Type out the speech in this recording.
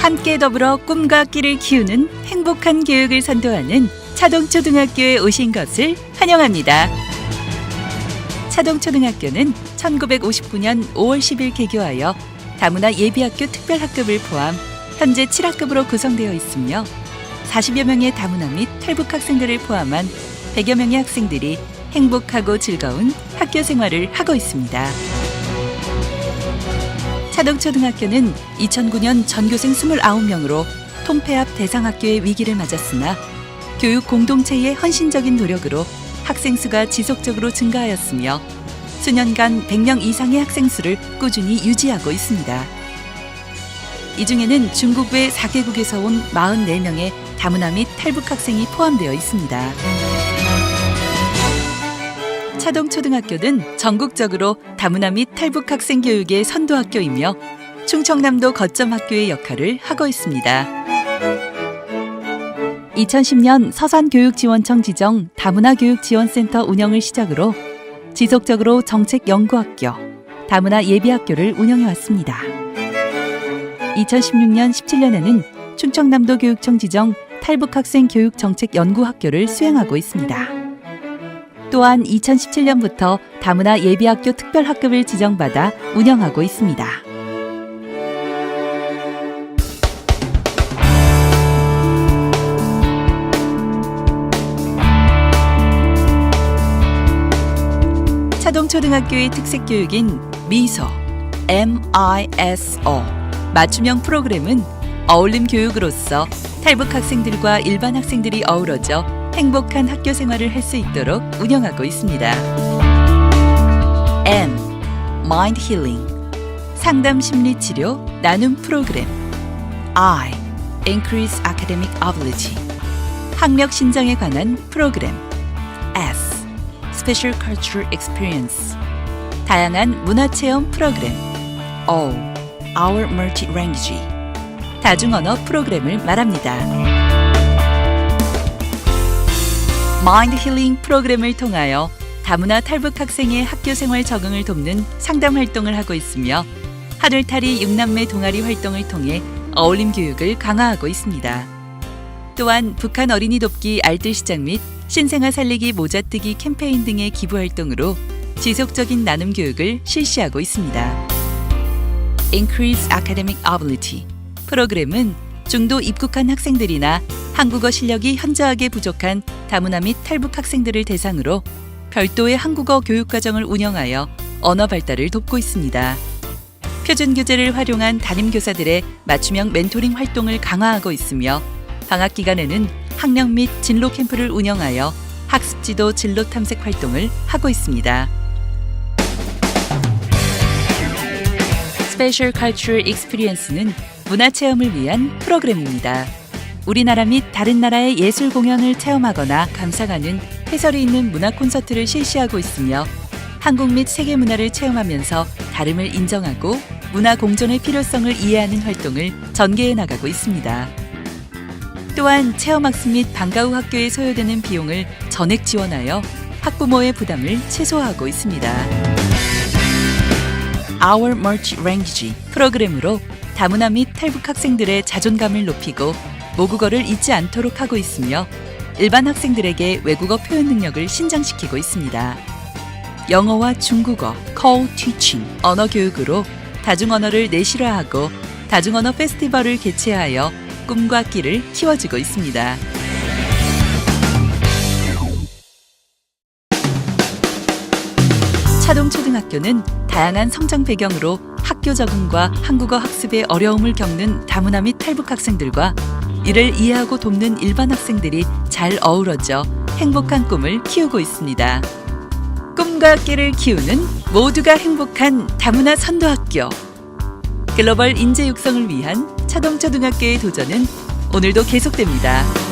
함께 더불어 꿈과 끼를 키우는 행복한 교육을 선도하는 차동초등학교에 오신 것을 환영합니다. 차동초등학교는 1959년 5월 10일 개교하여 다문화 예비학교 특별학급을 포함 현재 7학급으로 구성되어 있으며 40여 명의 다문화 및 탈북 학생들을 포함한 100여 명의 학생들이 행복하고 즐거운 학교 생활을 하고 있습니다. 차동초등학교는 2009년 전교생 29명으로 통폐합 대상학교의 위기를 맞았으나 교육 공동체의 헌신적인 노력으로 학생 수가 지속적으로 증가하였으며 수년간 100명 이상의 학생 수를 꾸준히 유지하고 있습니다. 이 중에는 중국 외 4개국에서 온 44명의 다문화 및 탈북 학생이 포함되어 있습니다. 차동초등학교는 전국적으로 다문화 및 탈북 학생 교육의 선도학교이며 충청남도 거점 학교의 역할을 하고 있습니다. 2010년 서산교육지원청 지정 다문화 교육지원센터 운영을 시작으로 지속적으로 정책 연구학교, 다문화 예비학교를 운영해 왔습니다. 2016년 17년에는 충청남도 교육청 지정 탈북 학생 교육 정책 연구학교를 수행하고 있습니다. 또한 2017년부터 다문화 예비학교 특별학급을 지정받아 운영하고 있습니다. 차동초등학교의 특색 교육인 미소, MISO 맞춤형 프로그램은 어울림 교육으로서 탈북 학생들과 일반 학생들이 어우러져 행복한 학교 생활을 할 수 있도록 운영하고 있습니다. M. Mind Healing 상담 심리 치료 나눔 프로그램 I. Increase Academic Ability 학력 신장에 관한 프로그램 S. Special Cultural Experience 다양한 문화 체험 프로그램 O. Our Multi Language 다중언어 프로그램을 말합니다. 마인드 힐링 프로그램을 통하여 다문화 탈북 학생의 학교 생활 적응을 돕는 상담 활동을 하고 있으며 하늘탈이 육남매 동아리 활동을 통해 어울림 교육을 강화하고 있습니다. 또한 북한 어린이 돕기 알뜰 시장 및 신생아 살리기 모자뜨기 캠페인 등의 기부 활동으로 지속적인 나눔 교육을 실시하고 있습니다. Increase Academic Ability 프로그램은 중도 입국한 학생들이나 한국어 실력이 현저하게 부족한 다문화 및 탈북 학생들을 대상으로 별도의 한국어 교육 과정을 운영하여 언어 발달을 돕고 있습니다. 표준 교재를 활용한 담임 교사들의 맞춤형 멘토링 활동을 강화하고 있으며 방학 기간에는 학령 및 진로 캠프를 운영하여 학습 지도 진로 탐색 활동을 하고 있습니다. 스페셜 컬처럴 익스피리언스는 문화 체험을 위한 프로그램입니다. 우리나라 및 다른 나라의 예술 공연을 체험하거나 감상하는 해설이 있는 문화 콘서트를 실시하고 있으며 한국 및 세계 문화를 체험하면서 다름을 인정하고 문화 공존의 필요성을 이해하는 활동을 전개해 나가고 있습니다. 또한 체험학습 및 방과 후 학교에 소요되는 비용을 전액 지원하여 학부모의 부담을 최소화하고 있습니다. Our Merch Language 프로그램으로 다문화 및 탈북 학생들의 자존감을 높이고 모국어를 잊지 않도록 하고 있으며 일반 학생들에게 외국어 표현 능력을 신장시키고 있습니다. 영어와 중국어, call teaching, 언어 교육으로 다중 언어를 내실화하고 다중 언어 페스티벌을 개최하여 꿈과 끼를 키워주고 있습니다. 차동 초등학교는 다양한 성장 배경으로 학교 적응과 한국어 학습에 어려움을 겪는 다문화 및 탈북 학생들과 이를 이해하고 돕는 일반 학생들이 잘 어우러져 행복한 꿈을 키우고 있습니다. 꿈과 끼를 키우는 모두가 행복한 다문화 선도학교. 글로벌 인재 육성을 위한 차동초등학교의 도전은 오늘도 계속됩니다.